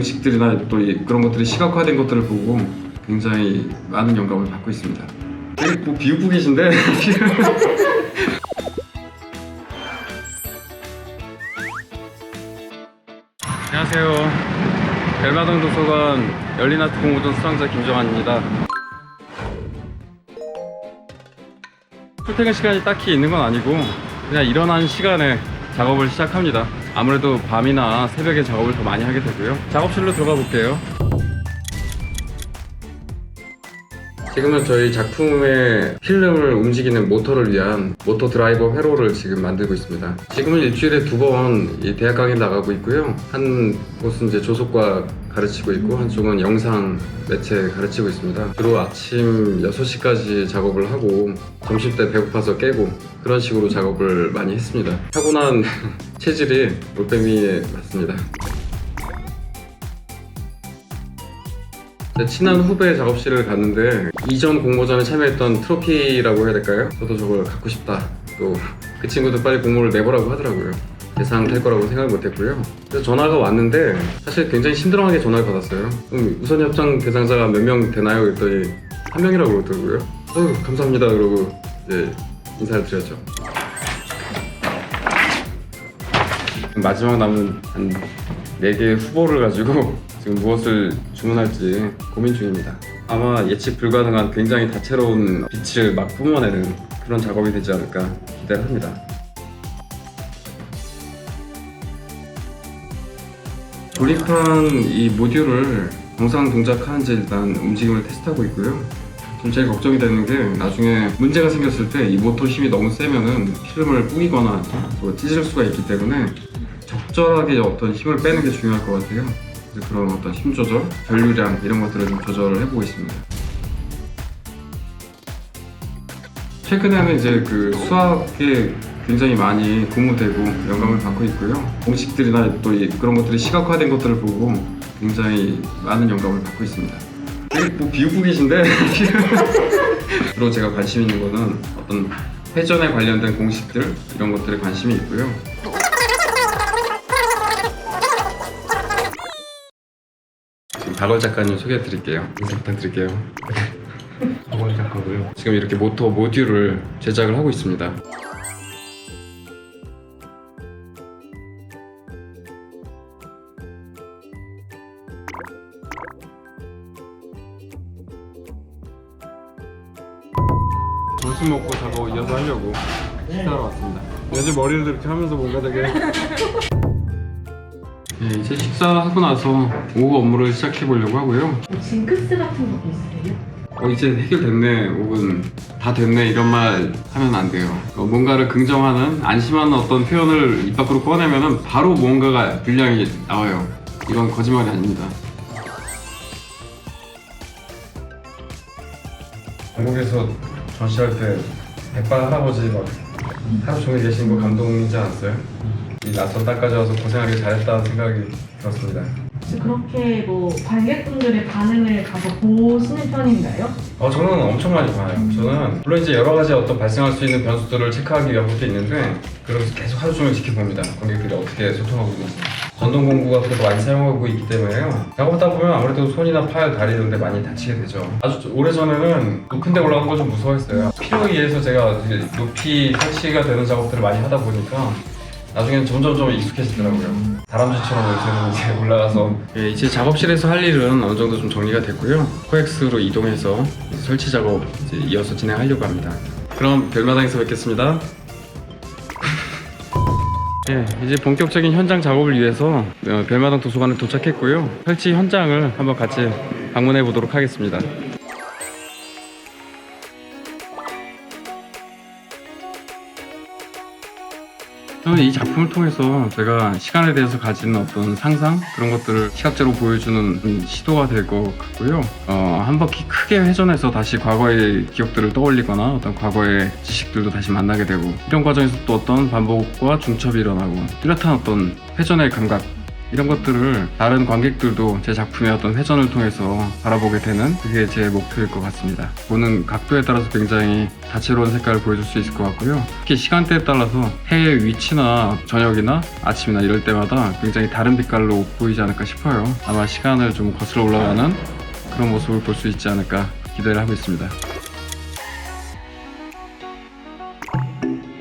공식들이나 또 이- 그런 것들이 시각화된 것들을 보고 굉장히 많은 영감을 받고 있습니다. 되게 뭐 비웃고 계신데 안녕하세요. 별마당 도서관 열린 아트 공모전 수상자 김정환입니다. 출퇴근 시간이 딱히 있는 건 아니고 그냥 일어난 시간에 작업을 시작합니다. 아무래도 밤이나 새벽에 작업을 더 많이 하게 되고요. 작업실로 들어가 볼게요. 지금은 저희 작품의 필름을 움직이는 모터를 위한 모터 드라이버 회로를 지금 만들고 있습니다. 지금은 일주일에 두번이 대학 강의 나가고 있고요. 한 곳은 이제 조속과 가르치고 있고 한쪽은 영상 매체 가르치고 있습니다. 주로 아침 6시까지 작업을 하고 점심 때 배고파서 깨고 그런 식으로 작업을 많이 했습니다. 타고난 체질이 올빼미에 맞습니다. 제 친한 후배 작업실을 갔는데 이전 공모전에 참여했던 트로피라고 해야 될까요? 저도 저걸 갖고 싶다. 또 그 친구도 빨리 공모를 내보라고 하더라고요. 탈 거라고 생각 못했고요. 그래서 전화가 왔는데 사실 굉장히 심드렁하게 전화를 받았어요. 음, 우선 협상 대상자가 몇 명 되나요? 그랬더니 한 명이라고 그러더라고요. 어휴, 감사합니다. 그러고 이제 인사를 드렸죠. 마지막 남은 한 4개의 후보를 가지고 지금 무엇을 주문할지 고민 중입니다. 아마 예측 불가능한 굉장히 다채로운 빛을 막 뿜어내는 그런 작업이 되지 않을까 기대를 합니다. 조립한 이 모듈을 정상 동작하는지 일단 움직임을 테스트하고 있고요. 좀 제일 걱정이 되는 게 나중에 문제가 생겼을 때 이 모터 힘이 너무 세면은 필름을 뿌리거나 또 찢을 수가 있기 때문에 적절하게 어떤 힘을 빼는 게 중요할 것 같아요. 그런 어떤 힘 조절, 전류량 이런 것들을 좀 조절을 해보고 있습니다. 최근에는 이제 그 수학에 굉장히 많이 고무되고 영감을 받고 있고요. 공식들이나 또 이- 그런 것들이 시각화된 것들을 보고 굉장히 많은 영감을 받고 있습니다. 되게 뭐 비웃고 계신데 주로 제가 관심 있는 거는 어떤 회전에 관련된 공식들 이런 것들에 관심이 있고요. 지금 박월 작가님 소개해 드릴게요. 인사 부탁드릴게요. 정원 작가고요. 지금 이렇게 모터 모듈을 제작을 하고 있습니다. 점심 먹고 작업 이어서 하려고 식사하러 왔습니다. 요즘 머리를 이렇게 하면서 뭔가 되게 네, 이제 식사하고 나서 오후 업무를 시작해 보려고 하고요. 징크스 같은 것도 있어요? 어 이제 해결됐네 혹은 다 됐네 이런 말 하면 안 돼요 어, 뭔가를 긍정하는 안심하는 어떤 표현을 입 밖으로 꺼내면은 바로 뭔가가 분량이 나와요 이건 거짓말이 아닙니다 한국에서 전시할 때 백발 할아버지 막 하루 종일 계신 거 감동이지 않았어요? 이 낯선 땅까지 와서 고생하기 잘했다는 생각이 들었습니다 혹시 그렇게 뭐 관객분들의 반응을 가서 보시는 편인가요? 어, 저는 엄청 많이 봐요. 저는 물론 이제 여러 가지 어떤 발생할 수 있는 변수들을 체크하기 위한 것도 있는데 그러면서 계속 하루 종일 지켜봅니다. 관객들이 어떻게 소통하고 있는지. 전동 공구가 그래도 많이 사용하고 있기 때문에요. 작업하다 보면 아무래도 손이나 팔, 다리 이런 데 많이 다치게 되죠. 아주 오래전에는 높은 데 올라간 거좀 무서워했어요. 필요에 의해서 제가 높이 설치가 되는 작업들을 많이 하다 보니까 나중에는 점점 좀 익숙해지더라고요. 다람쥐처럼 요새는 이제 올라가서 예, 이제 작업실에서 할 일은 어느 정도 좀 정리가 됐고요. 코엑스로 이동해서 설치 작업 이어서 진행하려고 합니다. 그럼 별마당에서 뵙겠습니다. 예, 이제 본격적인 현장 작업을 위해서 어, 별마당 도서관에 도착했고요. 설치 현장을 한번 같이 방문해 보도록 하겠습니다. 저는 이 작품을 통해서 제가 시간에 대해서 가진 어떤 상상 그런 것들을 시각적으로 보여주는 음, 시도가 될 것 같고요. 어, 한 바퀴 크게 회전해서 다시 과거의 기억들을 떠올리거나 어떤 과거의 지식들도 다시 만나게 되고 이런 과정에서 또 어떤 반복과 중첩이 일어나고 뚜렷한 어떤 회전의 감각 이런 것들을 다른 관객들도 제 작품의 어떤 회전을 통해서 바라보게 되는 그게 제 목표일 것 같습니다. 보는 각도에 따라서 굉장히 다채로운 색깔을 보여줄 수 있을 것 같고요. 특히 시간대에 따라서 해의 위치나 저녁이나 아침이나 이럴 때마다 굉장히 다른 빛깔로 보이지 않을까 싶어요. 아마 시간을 좀 거슬러 올라가는 그런 모습을 볼 수 있지 않을까 기대를 하고 있습니다.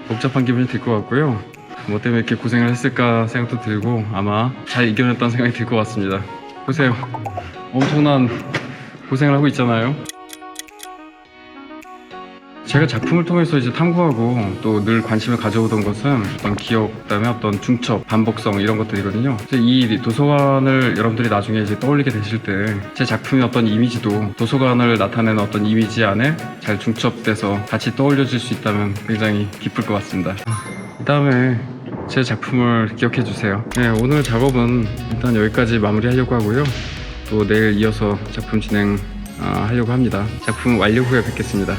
복잡한 기분이 들 것 같고요. 뭐 때문에 이렇게 고생을 했을까 생각도 들고 아마 잘 이겨냈다는 생각이 들 것 같습니다. 보세요. 엄청난 고생을 하고 있잖아요. 제가 작품을 통해서 이제 탐구하고 또 늘 관심을 가져오던 것은 어떤 기억, 그다음에 어떤 중첩, 반복성 이런 것들이거든요. 이 도서관을 여러분들이 나중에 이제 떠올리게 되실 때 제 작품의 어떤 이미지도 도서관을 나타내는 어떤 이미지 안에 잘 중첩돼서 같이 떠올려질 수 있다면 굉장히 기쁠 것 같습니다. 이 다음에 제 작품을 기억해 주세요. 네, 오늘 작업은 일단 여기까지 마무리하려고 하고요. 또 내일 이어서 작품 진행 아, 하려고 합니다. 작품 완료 후에 뵙겠습니다.